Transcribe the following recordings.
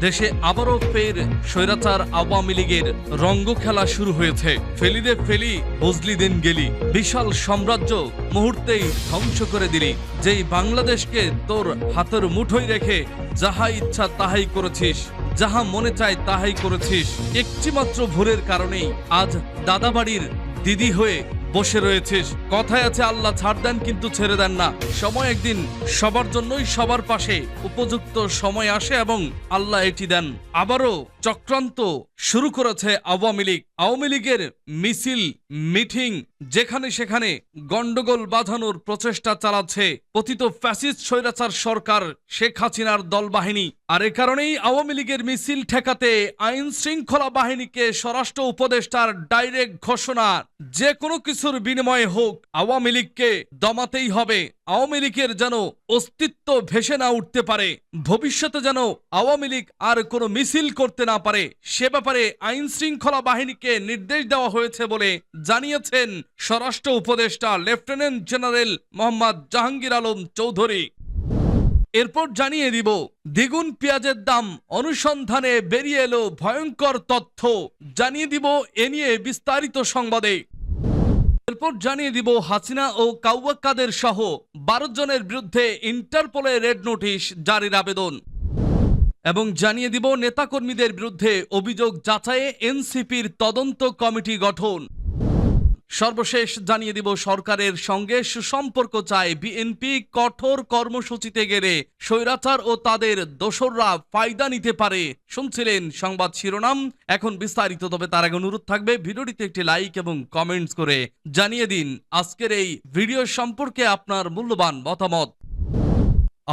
দেশে আবারও ফের স্বৈরাচার আওয়ামী লীগের রঙ্গ খেলা শুরু হয়েছে। ফেলিরে ফেলি বজলি দিন গেলি। বিশাল সাম্রাজ্য মুহূর্তেই ধ্বংস করে দিলি। যেই বাংলাদেশকে তোর হাতের মুঠোয় রেখে যাহা ইচ্ছা তাহাই করেছিস, যাহা মনে চায় তাহাই করেছিস, একটিমাত্র ভুলের কারণেই আজ দাদাবাড়ির দিদি হয়ে বসে রয়েছিস। কথায় আছে, আল্লাহ ছাড় দেন কিন্তু ছেড়ে দেন না। সময় একদিন সবার জন্যই সবার পাশে উপযুক্ত সময় আসে এবং আল্লাহ এটি দেন। আবারও চক্রান্ত শুরু করেছে আওয়ামী লীগ। আওয়ামী লীগের মিছিল, মিটিং, যেখানে সেখানে গন্ডগোল বাঁধানোর প্রচেষ্টা চালাচ্ছে পতিত ফ্যাসিস্ট স্বৈরাচার সরকার শেখ হাসিনার দল বাহিনী আর এ কারণেই আওয়ামী লীগের মিছিল ঠেকাতে আইন শৃঙ্খলা বাহিনীকে স্বরাষ্ট্র উপদেষ্টার ডাইরেক্ট ঘোষণা যে কোনো কিছুর বিনিময়ে হোক, আওয়ামী লীগকে দমাতেই হবে। আওয়ামী লীগের যেন অস্তিত্ব ভেসে না উঠতে পারে, ভবিষ্যতে যেন আওয়ামী লীগ আর কোনো মিছিল করতে না পারে, সে ব্যাপারে আইন শৃঙ্খলা বাহিনীকে নির্দেশ দেওয়া হয়েছে বলে জানিয়েছেন স্বরাষ্ট্র উপদেষ্টা লেফটেন্যান্ট জেনারেল মোহাম্মদ জাহাঙ্গীর আলম চৌধুরী। এরপর জানিয়ে দিব, দ্বিগুণ পেঁয়াজের দাম অনুসন্ধানে বেরিয়ে এলো ভয়ঙ্কর তথ্য। জানিয়ে দিব এ নিয়ে বিস্তারিত সংবাদে। এরপর জানিয়ে দিব, হাসিনা ও কাউয়াক্কাদের সহ বারো জনের বিরুদ্ধে ইন্টারপোলে রেড নোটিশ জারির আবেদন। এবং জানিয়ে দিব নেতাকর্মীদের বিরুদ্ধে অভিযোগ যাচাইয়ে এনসিপির তদন্ত কমিটি গঠন। সর্বশেষ জানিয়ে দিব সরকারের সঙ্গে সুসম্পর্ক চায় বিএনপি কঠোর কর্মসূচিতে গেলে স্বৈরাচার ও তাদের দোসররা ফায়দা নিতে পারে, শুনছিলেন সংবাদ শিরোনাম। এখন বিস্তারিত, তবে তার আগে অনুরোধ থাকবে ভিডিওটিতে একটি লাইক এবং কমেন্টস করে জানিয়ে দিন আজকের এই ভিডিও সম্পর্কে আপনার মূল্যবান মতামত।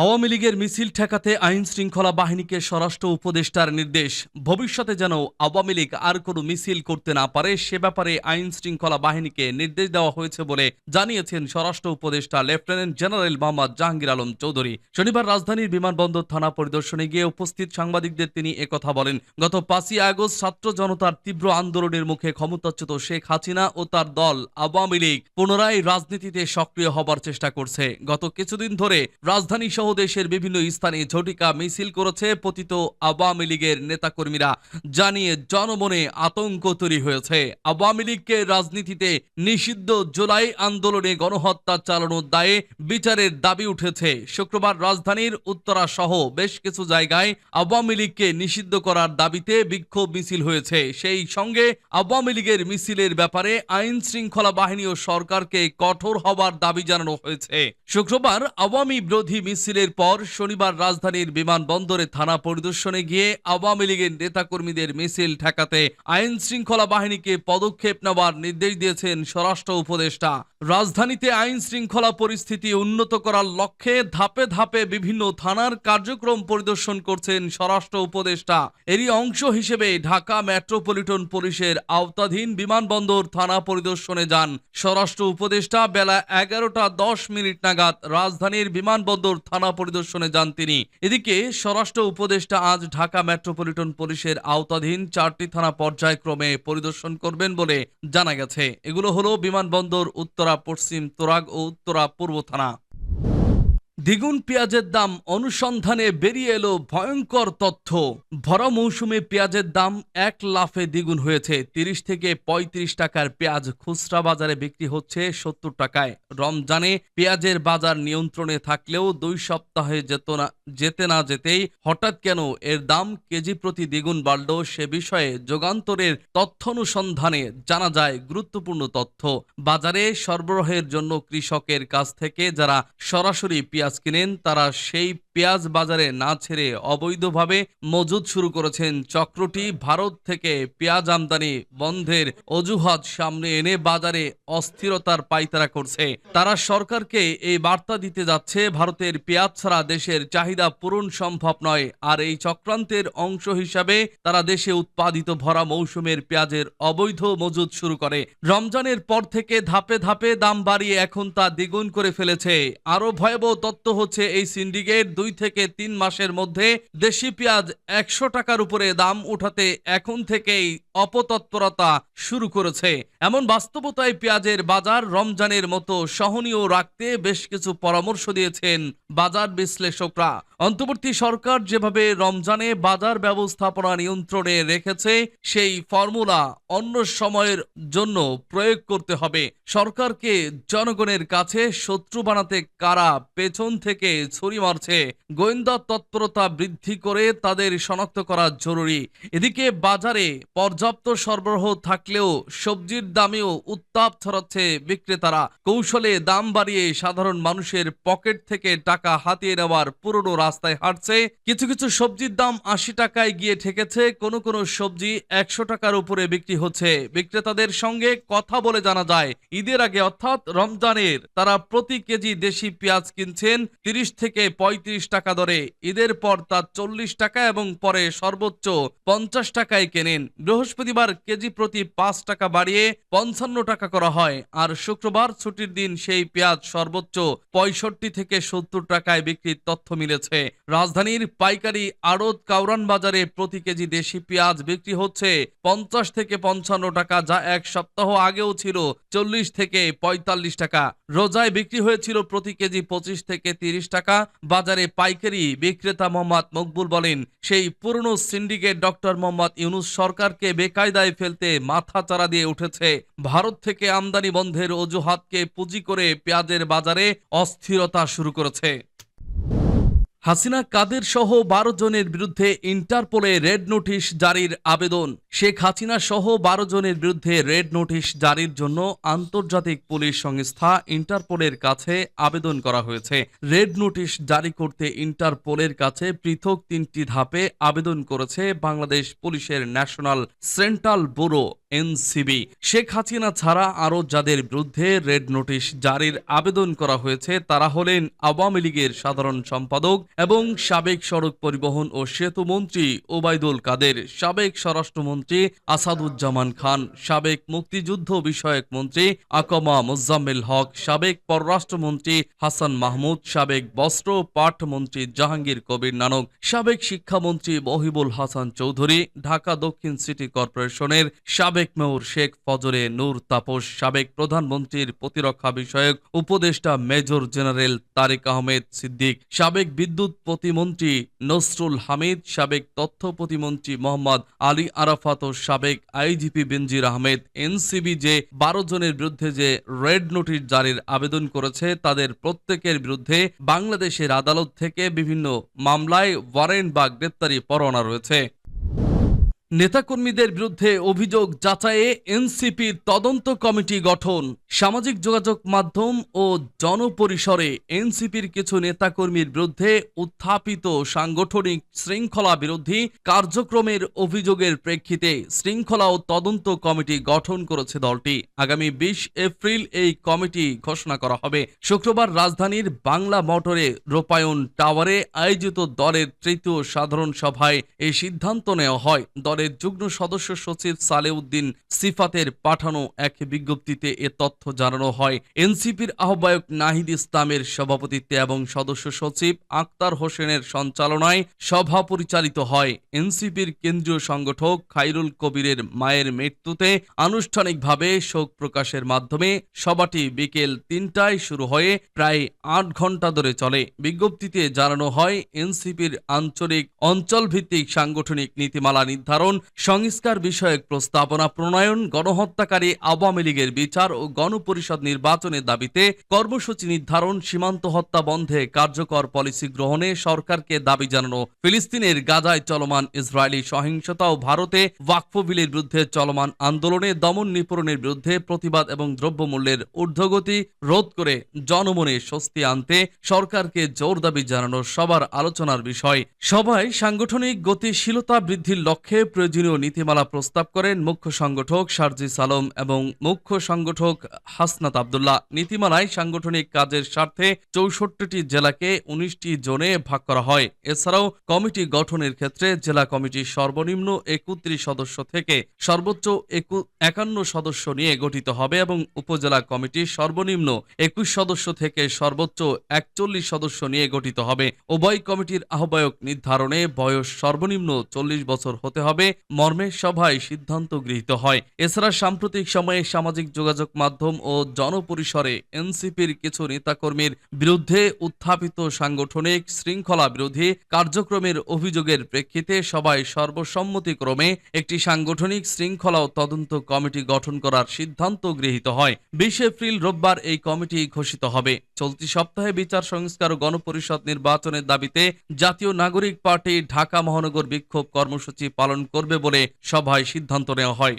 আওয়ামী লীগের মিছিল ঠেকাতে আইন শৃঙ্খলা বাহিনীকে স্বরাষ্ট্র উপদেষ্টার নির্দেশ। ভবিষ্যতে যেন আওয়ামী লীগ আর কোনো মিছিল করতে না পারে, সে ব্যাপারে আইন শৃঙ্খলা বাহিনীকে নির্দেশ দেওয়া হয়েছে বলে জানিয়েছেন স্বরাষ্ট্র উপদেষ্টা লেফটেন্যান্ট জেনারেল মোহাম্মদ জাহাঙ্গীর আলম চৌধুরী। শনিবার রাজধানীর বিমানবন্দর থানা পরিদর্শনে গিয়ে উপস্থিত সাংবাদিকদের তিনি একথা বলেন। গত পাঁচই আগস্ট ছাত্র জনতার তীব্র আন্দোলনের মুখে ক্ষমতাচ্যুত শেখ হাসিনা ও তার দল আওয়ামী লীগ পুনরায় রাজনীতিতে সক্রিয় হবার চেষ্টা করছে। গত কিছুদিন ধরে রাজধানী সহ দেশের বিভিন্ন স্থানে ঝটিকা মিছিল করেছে পতিত আওয়ামী লীগের নেতাকর্মীরা। জানিয়ে জনমনে আতঙ্ক তৈরি হয়েছে। আওয়ামী লীগকে রাজনীতিতে নিষিদ্ধ জুলাই আন্দোলনে গণহত্যা চালানোর দায়ে বিচারের দাবি উঠেছে। শুক্রবার রাজধানীর উত্তরা সহ বেশ কিছু জায়গায় আওয়ামী লীগকে নিষিদ্ধ করার দাবিতে বিক্ষোভ মিছিল হয়েছে। সেই সঙ্গে আওয়ামী লীগের মিছিলের ব্যাপারে আইন শৃঙ্খলা বাহিনী ও সরকারকে কঠোর হওয়ার দাবি জানানো হয়েছে। শুক্রবার আওয়ামী বিরোধী মিছিলের পর শনিবার রাজধানীর বিমানবন্দরে থানা পরিদর্শনে গিয়ে আওয়ামী লীগের নেতাকর্মীদের মিছিল ঠেকাতে আইন শৃঙ্খলা বাহিনীকে পদক্ষেপ নেওয়ার নির্দেশ দিয়েছেন স্বরাষ্ট্র উপদেষ্টা। রাজধানীতে আইন শৃঙ্খলা পরিস্থিতি উন্নত করার লক্ষ্যে ধাপে ধাপে বিভিন্ন থানার কার্যক্রম পরিদর্শন করছেন স্বরাষ্ট্র উপদেষ্টা। এরই অংশ হিসেবে ঢাকা মেট্রোপলিটন পুলিশের আওতাধীন বিমানবন্দর থানা পরিদর্শনে যান। স্বরাষ্ট্র উপদেষ্টা বেলা এগারোটা দশ মিনিট নাগাদ রাজধানীর বিমানবন্দর থানা পরিদর্শনে যান তিনি। এদিকে স্বরাষ্ট্র উপদেষ্টা আজ ঢাকা মেট্রোপলিটন পুলিশের আওতাধীন চারটি থানা পর্যায়ক্রমে পরিদর্শন করবেন বলে জানা গেছে। এগুলো হলো বিমানবন্দর, উত্তরা পশ্চিম তোরাগ ও উত্তরা পূর্ব থানা। দ্বিগুণ পেঁয়াজের দাম অনুসন্ধানে বেরিয়ে এলো ভয়ঙ্কর তথ্য। ভরা মৌসুমে পেঁয়াজের দাম এক লাফে দ্বিগুণ হয়েছে। তিরিশ থেকে ৩৫ টাকার পেঁয়াজ খুচরা বাজারে বিক্রি হচ্ছে সত্তর টাকায়। রমজানে পেঁয়াজের বাজার নিয়ন্ত্রণে থাকলেও দুই সপ্তাহে যেত না যেতে না যেতেই হঠাৎ কেন এর দাম কেজি প্রতি দ্বিগুণ বাড়ল সে বিষয়ে যোগান্তরের তথ্য অনুসন্ধানে জানা যায় গুরুত্বপূর্ণ তথ্য। বাজারে সরবরাহের জন্য কৃষকের কাছ থেকে যারা সরাসরি পেঁয়াজ কিনেন, তারা সেই পেঁয়াজ বাজারে না ছেড়ে অবৈধভাবে মজুদ শুরু করেছেন। চক্রটি ভারত থেকে পেঁয়াজ আমদানি বন্ধের অজুহাত সামনে এনে বাজারে অস্থিরতার পাইতারা করছে। তারা সরকারকে এই বার্তা দিতে যাচ্ছে, ভারতের পেঁয়াজ ছাড়া দেশের চাহিদা পূরণ সম্ভব নয়। আর এই চক্রান্তের অংশ হিসাবে তারা দেশে উৎপাদিত ভরা মৌসুমের পেঁয়াজের অবৈধ মজুদ শুরু করে। রমজানের পর থেকে ধাপে ধাপে দাম বাড়িয়ে এখন তা দ্বিগুণ করে ফেলেছে। আরও ভয়াবহ তথ্য হচ্ছে এই সিন্ডিকেট দুই থেকে তিন মাসের মধ্যে দেশি পেঁয়াজ একশো টাকার উপরে দাম উঠাতে এখন থেকেই অপতৎপরতা শুরু করেছে। এমন বাস্তবতায় পেঁয়াজের বাজার রমজানের মতো সহনীয় রাখতে বেশ কিছু পরামর্শ দিয়েছেন বাজার বিশ্লেষকরা। অন্তর্বর্তী সরকার যেভাবে রমজানে বাজার ব্যবস্থাপনা নিয়ন্ত্রণে রেখেছে, সেই ফর্মুলা অন্য সময়ের জন্য প্রয়োগ করতে হবে। সরকারকে জনগণের কাছে শত্রু বানাতে কারা পেছন থেকে ছুরি মারছে, গোয়েন্দা তৎপরতা বৃদ্ধি করে তাদের শনাক্ত করা জরুরি। এদিকে বাজারে পর্যাপ্ত সরবরাহ থাকলেও সবজির দামেও উত্তাপ ছড়াচ্ছে বিক্রেতারা। কৌশলে দাম বাড়িয়ে সাধারণ মানুষের পকেট থেকে টাকা হাতিয়ে নেওয়ার পুরনো রাস্তায় হাঁটছে। কিছু কিছু সবজির দাম আশি টাকায় গিয়ে ঠেকেছে, কোনো কোনো সবজি একশো টাকার উপরে বিক্রি হচ্ছে। বিক্রেতাদের সঙ্গে কথা বলে জানা যায়, ঈদের আগে অর্থাৎ রমজানের তারা প্রতি কেজি দেশি পেঁয়াজ কিনছেন তিরিশ থেকে পঁয়ত্রিশ টাকা দরে। ঈদের পর তা চল্লিশ টাকা এবং পরে সর্বোচ্চ পঞ্চাশ টাকায় কেনেন। বৃহস্পতিবার কেজি প্রতি পাঁচ টাকা বাড়িয়ে পঞ্চান্ন টাকা করা হয়। আর শুক্রবার ছুটির দিন সেই পেঁয়াজ সর্বোচ্চ পঁয়ষট্টি থেকে সত্তর টাকায় বিক্রির তথ্য মিলেছে। রাজধানীর পাইকারি আড়ত কাউরান বাজারে প্রতি কেজি দেশি পেঁয়াজ বিক্রি হচ্ছে পঞ্চাশ থেকে পঞ্চান্ন টাকা, যা এক সপ্তাহ আগেও ছিল চল্লিশ থেকে পঁয়তাল্লিশ টাকা। রোজায় বিক্রি হয়েছিল প্রতি কেজি পঁচিশ থেকে তিরিশ টাকা। বাজারে পাইকারি বিক্রেতা মোহাম্মদ মকবুল বলেন, সেই পুরনো সিন্ডিকেট ডক্টর মোহাম্মদ ইউনুস সরকারকে বেকায়দায় ফেলতে মাথা চারা দিয়ে উঠেছে। ভারত থেকে আমদানি বন্ধের অজুহাতকে পুঁজি করে পেঁয়াজের বাজারে অস্থিরতা শুরু করেছে। হাসিনা, কাদের সহ বারো জনের বিরুদ্ধে ইন্টারপোলে রেড নোটিশ জারির আবেদন। শেখ হাসিনা সহ বারো জনের বিরুদ্ধে রেড নোটিশ জারির জন্য আন্তর্জাতিক পুলিশ সংস্থা ইন্টারপোলের কাছে আবেদন করা হয়েছে। রেড নোটিশ জারি করতে ইন্টারপোলের কাছে পৃথক তিনটি ধাপে আবেদন করেছে বাংলাদেশ পুলিশের national central bureau, NCB. Sheikh Hasina ছাড়া আরও যাদের বিরুদ্ধে রেড নোটিশ জারির আবেদন করা হয়েছে, তারা হলেন আওয়ামী লীগের সাধারণ সম্পাদক এবং সাবেক সড়ক পরিবহন ও সেতু মন্ত্রী ওবায়দুল কাদের, সাবেক স্বরাষ্ট্রমন্ত্রী আসাদুজ্জামান খান, সাবেক মুক্তিযুদ্ধ বিষয়ক মন্ত্রী আকমা মুজাম্মেল হক, সাবেক পররাষ্ট্রমন্ত্রী হাসান মাহমুদ, সাবেক বস্ত্র পাট মন্ত্রী জাহাঙ্গীর কবির নানক, সাবেক শিক্ষামন্ত্রী মহিবুল হাসান চৌধুরী, ঢাকা দক্ষিণ সিটি কর্পোরেশনের সাবেক মেয়র শেখ ফজরে নূর তাপস, সাবেক প্রধানমন্ত্রীর প্রতিরক্ষা বিষয়ক উপদেষ্টা মেজর জেনারেল তারেক আহমেদ সিদ্দিক, সাবেক বিদ্যুৎ প্রতিমন্ত্রী নসরুল হামিদ, সাবেক তথ্য প্রতিমন্ত্রী মোহাম্মদ আলী আরাফাত ও সাবেক আইজিপি বেনজির আহমেদ এনসিবি যে বারো জনের বিরুদ্ধে যে রেড নোটিশ জারির আবেদন করেছে, তাদের প্রত্যেকের বিরুদ্ধে বাংলাদেশের আদালত থেকে বিভিন্ন মামলায় ওয়ারেন্ট বা গ্রেপ্তারি পরোয়ানা রয়েছে। নেতাকর্মীদের বিরুদ্ধে অভিযোগ যাচাইয়ে এনসিপির তদন্ত কমিটি গঠন। সামাজিক যোগাযোগ মাধ্যম ও জনপরিসরে এনসিপির কিছু নেতাকর্মীর বিরুদ্ধে উত্থাপিত সাংগঠনিক শৃঙ্খলা বিরোধী কার্যক্রমের অভিযোগের প্রেক্ষিতে শৃঙ্খলা ও তদন্ত কমিটি গঠন করেছে দলটি। আগামী বিশ এপ্রিল এই কমিটি ঘোষণা করা হবে। শুক্রবার রাজধানীর বাংলা মোটরে রূপায়ণ টাওয়ারে আয়োজিত দলের তৃতীয় সাধারণ সভায় এই সিদ্ধান্ত নেওয়া হয়। দলের যুগ্ম সদস্য সচিব সালেউদ্দিন সিফাতের পাঠানো এক বিজ্ঞপ্তিতে এ তথ্য জানানো হয়। এনসিপির আহ্বায়ক নাহিদ ইসলামের সভাপতিত্বে এবং সদস্য সচিব আক্তার হোসেনের সঞ্চালনায় সভা পরিচালিত হয়। এনসিপির কেন্দ্রীয় সংগঠক খাইরুল কবিরের মায়ের মৃত্যুতে আনুষ্ঠানিকভাবে শোক প্রকাশের মাধ্যমে সভাটি বিকেল তিনটায় শুরু হয়ে প্রায় আট ঘণ্টা ধরে চলে। বিজ্ঞপ্তিতে জানানো হয়, এনসিপির আঞ্চলিক অঞ্চলভিত্তিক সাংগঠনিক নীতিমালা নির্ধারণ সংস্কার বিষয়ক প্রস্তাবনা প্রণয়ন, গণহত্যাকারী আওয়ামী লীগের বিচার ও গণপরিষদ নির্বাচনের দাবিতে কর্মসূচি নির্ধারণ, সীমান্ত হত্যা বন্ধে কার্যকর পলিসি গ্রহণে সরকারকে দাবি জানানো। ফিলিস্তিনের গাজায় চলমান ইসরায়েলি সহিংসতা ও ভারতে ওয়াকফবিলের বিরুদ্ধে চলমান আন্দোলনে দমন নিপূরণের বিরুদ্ধে প্রতিবাদ এবং দ্রব্যমূল্যের ঊর্ধ্বগতি রোধ করে জনমনে স্বস্তি আনতে সরকারকে জোর দাবি জানানো সবার আলোচনার বিষয়। সভায় সাংগঠনিক গতিশীলতা বৃদ্ধির লক্ষ্যে প্রয়োজনীয় নীতিমালা প্রস্তাব করেন মুখ্য সংগঠক সার্জিস আলম এবং মুখ্য সংগঠক হাসনাত আবদুল্লাহ। নীতিমালায় সাংগঠনিক কাজের স্বার্থে চৌষট্টিটি জেলাকে উনিশটি জোনে ভাগ করা হয়। এছাড়াও কমিটি গঠনের ক্ষেত্রে জেলা কমিটি সর্বনিম্ন একত্রিশ সদস্য থেকে সর্বোচ্চ একান্ন সদস্য নিয়ে গঠিত হবে এবং উপজেলা কমিটি সর্বনিম্ন একুশ সদস্য থেকে সর্বোচ্চ একচল্লিশ সদস্য নিয়ে গঠিত হবে। উভয় কমিটির আহ্বায়ক নির্ধারণে বয়স সর্বনিম্ন চল্লিশ বছর হতে হবে। মর্মে সভায় সিদ্ধান্ত গৃহীত হয়। এছাড়া সাম্প্রতিক সময়ে সামাজিক যোগাযোগ মাধ্যম ও জনপরিসরে এনসিপির কিছু নেতাকর্মীর বিরুদ্ধে উত্থাপিত সাংগঠনিক শৃঙ্খলা বিরোধী কার্যক্রমের অভিযোগের প্রেক্ষিতে সবাই সর্বসম্মতিক্রমে একটি সাংগঠনিক শৃঙ্খলা ও তদন্ত কমিটি গঠন করার সিদ্ধান্ত গৃহীত হয়। বিশ এপ্রিল রোববার এই কমিটি ঘোষিত হবে। চলতি সপ্তাহে বিচার সংস্কার ও গণপরিষদ নির্বাচনের দাবিতে জাতীয় নাগরিক পার্টি ঢাকা মহানগর বিক্ষোভ কর্মসূচি পালন করবে বলে সভায় সিদ্ধান্ত নেওয়া হয়।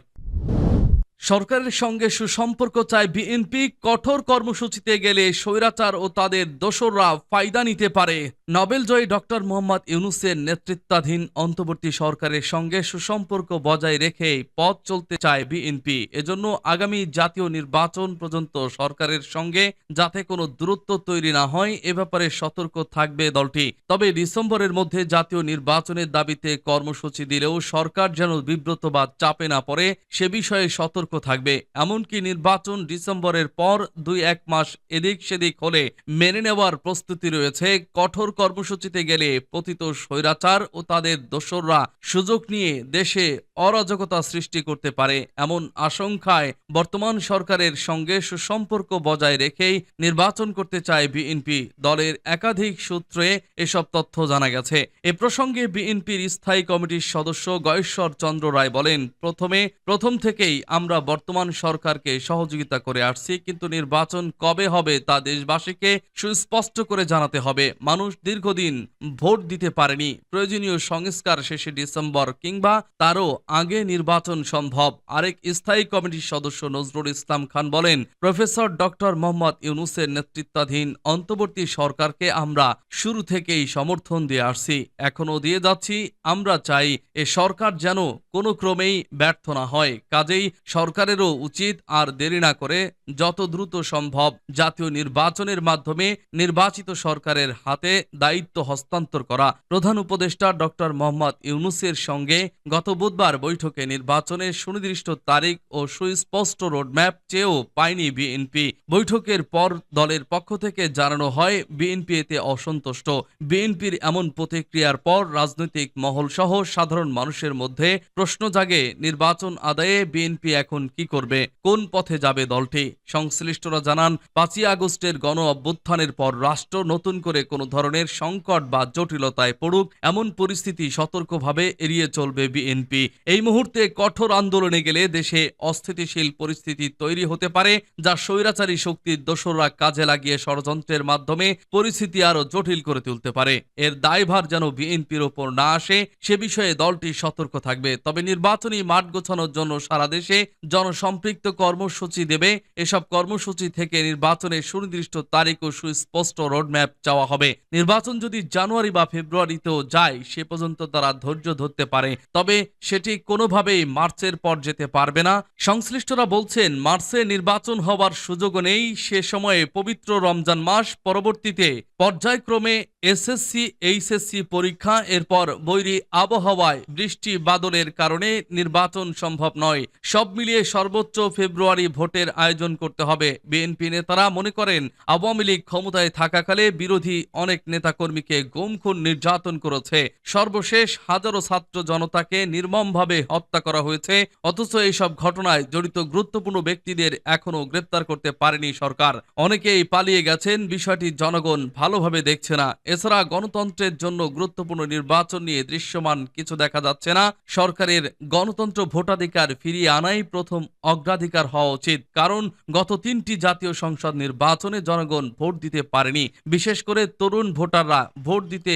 সরকারের সঙ্গে সুসম্পর্ক চায় বিএনপি। কঠোর কর্মসূচিতে গেলে স্বৈরাচার ও তাদের দোসররা ফায়দা নিতে পারে। নোবেলজয়ী ডক্টর মোহাম্মদ ইউনুসের নেতৃত্বাধীন অন্তর্বর্তী সরকারের সঙ্গে সুসম্পর্ক বজায় রেখে পথ চলতে চায় বিএনপি। এজন্য আগামী জাতীয় নির্বাচন পর্যন্ত সরকারের সঙ্গে যাতে কোনো দূরত্ব তৈরি না হয়, এ ব্যাপারে সতর্ক থাকবে দলটি। তবে ডিসেম্বরের মধ্যে জাতীয় নির্বাচনের দাবিতে কর্মসূচি দিলেও সরকার যেন বিব্রত বা চাপে না পড়ে, সে বিষয়ে সতর্ক থাকবে। এমনকি নির্বাচন ডিসেম্বরের পর দুই এক মাস এদিক সেদিক হলে মেনে নেওয়ার প্রস্তুতি রয়েছে। কঠোর কর্মসূচিতে গেলে পতিত স্বৈরাচার ও তাদের দোসররা সুযোগ নিয়ে দেশে অরাজকতা সৃষ্টি করতে পারে। এমন আশঙ্কায় বর্তমান সরকারের সঙ্গে সুসম্পর্ক বজায় রেখেই নির্বাচন করতে চায় বিএনপি। দলের একাধিক সূত্রে এসব তথ্য জানা গেছে। এ প্রসঙ্গে বিএনপির স্থায়ী কমিটির সদস্য গয়েশ্বর চন্দ্র রায় বলেন, প্রথমে, প্রথম থেকেই আমরা বর্তমান সরকারকে সহযোগিতা করে আসছি, কিন্তু নির্বাচন কবে হবে তা দেশবাসীকে সুস্পষ্ট করে জানাতে হবে। মানুষ দীর্ঘদিন ভোট দিতে পারেনি। প্রয়োজনীয় সংস্কার শেষে ডিসেম্বর কিংবা তারও আগে নির্বাচন সম্ভব। আরেক স্থায়ী কমিটির সদস্য নজরুল ইসলাম খান বলেন, প্রফেসর ডক্টর মোহাম্মদ ইউনুসের নেতৃত্বাধীন অন্তর্বর্তী সরকারকে আমরা শুরু থেকেই সমর্থন দিয়ে আসছি। এখনও দিয়ে যাচ্ছি, আমরা চাই এ সরকার যেন কোনো ক্রমেই ব্যর্থ না হয়। কাজেই সরকারেরও উচিত আর দেরি না করে যত দ্রুত সম্ভব জাতীয় নির্বাচনের মাধ্যমে নির্বাচিত সরকারের হাতে দায়িত্ব হস্তান্তর করা। প্রধান উপদেষ্টা ডক্টর মোহাম্মদ ইউনুসের সঙ্গে গত বুধবার বৈঠকে নির্বাচনের সুনির্দিষ্ট তারিখ ও সুস্পষ্ট রোডম্যাপ চেয়েও পায়নি বিএনপি। বৈঠকের পর দলের পক্ষ থেকে জানানো হয়, বিএনপি এতে অসন্তুষ্ট। বিএনপির এমন প্রতিক্রিয়ার পর রাজনৈতিক মহল সহ সাধারণ মানুষের মধ্যে প্রশ্ন জাগে। নির্বাচন আদায়ে বিএনপি এখন কি করবে? কোন পথে যাবে দলটি? সংশ্লিষ্টরা জানান, পাঁচই আগস্টের গণ অভ্যুত্থানের পর রাষ্ট্র নতুন করে কোনো ধরনের সংকট বা জটিলতায় পড়ুক, এমন পরিস্থিতি সতর্কভাবে এড়িয়ে চলবে বিএনপি। এই মুহূর্তে কঠোর আন্দোলনে গেলে দেশে অস্থিতিশীল পরিস্থিতি তৈরি হতে পারে, যা স্বৈরাচারী শক্তির দোসররা কাজে লাগিয়ে ষড়যন্ত্রের মাধ্যমে পরিস্থিতি আরও জটিল করে তুলতে পারে। এর দায়ভার যেন বিএনপির ওপর না আসে, সে বিষয়ে দলটি সতর্ক থাকবে। তবে নির্বাচনী মাঠ গোছানোর জন্য সারা দেশে জনসম্পৃক্ত কর্মসূচি দেবে। এসব কর্মসূচি থেকে নির্বাচনের সুনির্দিষ্ট তারিখ ও সুস্পষ্ট রোডম্যাপ চাওয়া হবে। নির্বাচন যদি জানুয়ারি বা ফেব্রুয়ারিতেও যায়, সে পর্যন্ত তারা ধৈর্য ধরতে পারে। তবে সেটি কোনোভাবেই মার্চের পর যেতে পারবে না। সংশ্লিষ্টরা বলছেন, মার্চে নির্বাচন হওয়ার সুযোগও নেই। সে সময়ে পবিত্র রমজান মাস, পরবর্তীতে পর্যায়ক্রমে এসএসসি, এইচএসসি পরীক্ষা, এরপর বৈরী আবহাওয়ায় বৃষ্টি বাদলের কারণে নির্বাচন সম্ভব নয়। সব মিলিয়ে সর্বোচ্চ ফেব্রুয়ারি ভোটের আয়োজন করতে হবে। বিএনপি নেতারা মনে করেন, আওয়ামী লীগ ক্ষমতায় থাকাকালে বিরোধী অনেক নেতাকর্মীকে গুম খুন নির্যাতন করেছে। সর্বশেষ হাজারো ছাত্র জনতাকে নির্মমভাবে হত্যা করা হয়েছে। অথচ এইসব ঘটনায় জড়িত গুরুত্বপূর্ণ ব্যক্তিদের এখনও গ্রেপ্তার করতে পারেনি সরকার। অনেকেই পালিয়ে গেছেন, বিষয়টি জনগণ ভালোভাবে দেখছে না। এছাড়া গণতন্ত্রের জন্য গুরুত্বপূর্ণ নির্বাচন নিয়ে দৃশ্যমান কিছু দেখা যাচ্ছে না। সরকারের গণতন্ত্র ভোটাধিকার ফিরিয়ে আনাই প্রথম অগ্রাধিকার হওয়া উচিত, কারণ গত তিনটি জাতীয় সংসদ নির্বাচনে জনগণ ভোট দিতে পারেনি। বিশেষ করে তরুণ ভোটাররা ভোট দিতে